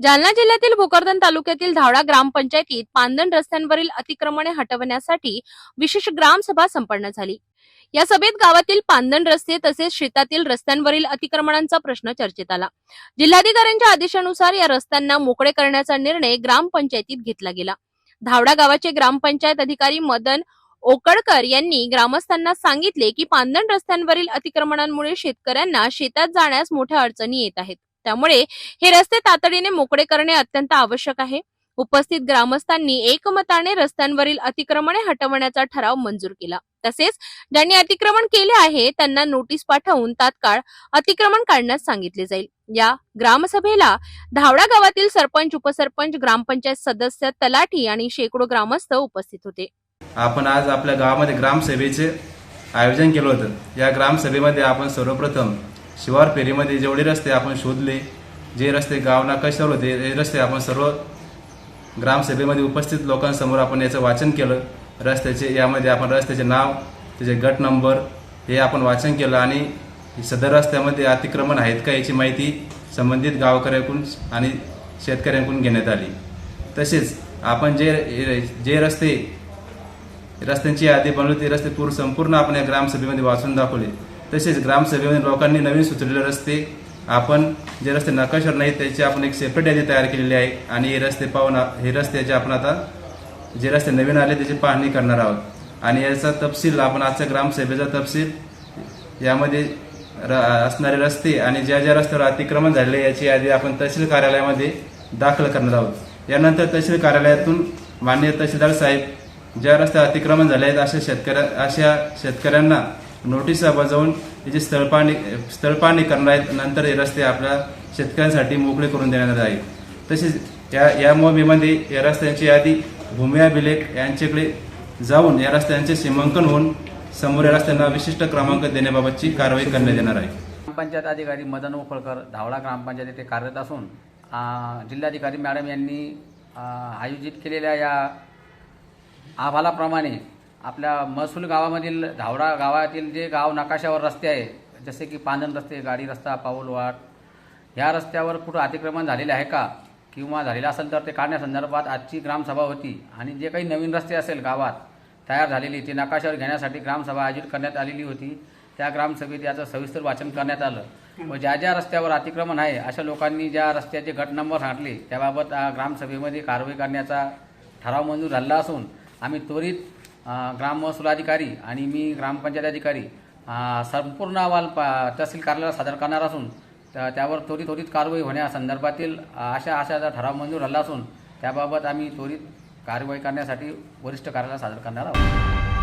जालना जिल्ह्यातील भोकरदन तालुक्यातील धावडा ग्रामपंचायतीत पांदण रस्त्यांवरील अतिक्रमणे हटवण्यासाठी विशेष ग्रामसभा संपन्न झाली. या सभेत गावातील पांदण रस्ते तसेच शेतातील रस्त्यांवरील अतिक्रमणांचा प्रश्न चर्चेत आला. जिल्हाधिकाऱ्यांच्या आदेशानुसार या रस्त्यांना मोकळे करण्याचा निर्णय ग्रामपंचायतीत घेतला गेला. धावडा गावाचे ग्रामपंचायत अधिकारी मदन ओकडकर यांनी ग्रामस्थांना सांगितले की पांदण रस्त्यांवरील अतिक्रमणांमुळे शेतकऱ्यांना शेतात जाण्यास मोठ्या अडचणी येत आहेत. त्यामुळे हे रस्ते तातडीने मोकळे करणे अत्यंत आवश्यक आहे. उपस्थित ग्रामस्थांनी एकमताने रस्त्यांवरील अतिक्रमणे हटवण्याचा ठराव मंजूर केला. तसेच ज्यांनी अतिक्रमण केले आहे त्यांना नोटीस पाठवून तात्काळ अतिक्रमण काढण्यास सांगितले जाईल. या ग्रामसभेला धावडा गावातील सरपंच उपसरपंच ग्रामपंचायत सदस्य तलाठी आणि शेकडो ग्रामस्थ उपस्थित होते. आपण आज आपल्या गावामध्ये ग्रामसभेचे आयोजन केलं होतं. या ग्रामसभेमध्ये आपण सर्वप्रथम शिवार फेरीमध्ये जेवढे रस्ते आपण शोधले जे रस्ते गाव नकाशावर होते ते रस्ते आपण सर्व ग्रामसभेमध्ये उपस्थित लोकांसमोर आपण याचं वाचन केलं. रस्त्याचे यामध्ये आपण रस्त्याचे नाव त्याचे गट नंबर हे आपण वाचन केलं आणि सदर रस्त्यामध्ये अतिक्रमण आहेत का याची माहिती संबंधित गावकऱ्याकडून आणि शेतकऱ्यांकडून घेण्यात आली. तसेच आपण जे जे रस्ते रस्त्यांची यादी बनवली ते रस्ते पूर्ण संपूर्ण आपण या ग्रामसभेमध्ये वाचून दाखवले. तसेच ग्रामसभेमध्ये लोकांनी नवीन सुचवलेले रस्ते आपण जे रस्ते नकाशावर नाही त्याची आपण एक सेपरेट यादी तयार केलेली आहे आणि हे रस्ते पाहून हे रस्त्याचे आपण आता जे रस्ते नवीन आले त्याची पाहणी करणार आहोत. आणि याचा तपशील आपण आजच्या ग्रामसभेचा तपशील यामध्ये र असणारे रस्ते आणि ज्या ज्या रस्त्यावर अतिक्रमण झालेले याची यादी आपण तहसील कार्यालयामध्ये दाखल करणार आहोत. यानंतर तहसील कार्यालयातून माननीय तहसीलदार साहेब ज्या रस्त्यावर अतिक्रमण झाले आहेत अशा शेतकऱ्या अशा शेतकऱ्यांना नोटिसा बजावून त्याची स्थळपाणी स्थळपाणी करणार आहेत नंतर हे रस्ते आपल्या शेतकऱ्यांसाठी मोकळे करून देणार आहेत तसेच या या मोहिमेमध्ये या रस्त्यांची यादी भूमिया बिलेक यांच्याकडे जाऊन या रस्त्यांचे सीमांकन होऊन समोर या रस्त्यांना विशिष्ट क्रमांक देण्याबाबतची कारवाई करण्यात येणार आहे. ग्रामपंचायत अधिकारी मदन उफळकर धावडा ग्रामपंचायत येथे कार्यरत असून जिल्हाधिकारी मॅडम यांनी आयोजित केलेल्या या अहवालाप्रमाणे आपल्या महसूल गावामधील धावडा गावातील जे गाव नकाशावर रस्ते आहे जसे की पानन रस्ते गाडी रस्ता पाऊलवाट ह्या रस्त्यावर कुठं अतिक्रमण झालेले आहे का? किंवा झालेलं असेल तर ते काढण्यासंदर्भात आजची ग्रामसभा होती आणि जे काही नवीन रस्ते असेल गावात तयार झालेली ते नकाशावर घेण्यासाठी ग्रामसभा आयोजित करण्यात आलेली होती. त्या ग्रामसभेत याचं सविस्तर वाचन करण्यात आलं. व ज्या ज्या रस्त्यावर अतिक्रमण आहे अशा लोकांनी ज्या रस्त्याचे गट नंबर सांगले त्याबाबत ग्रामसभेमध्ये कारवाई करण्याचा ठराव मंजूर झाला असून आम्ही त्वरित ग्राम महसूल अधिकारी आणि मी ग्रामपंचायत अधिकारी संपूर्ण अहवाल पा- तहसील कार्यालयाला सादर करणार असून त्यावर त्वरित त्वरित कारवाई होण्यासंदर्भातील अशा आशाचा ठराव मंजूर झाला असून त्याबाबत आम्ही त्वरित कारवाई करण्यासाठी वरिष्ठ कार्यालयाला सादर करणार आहोत.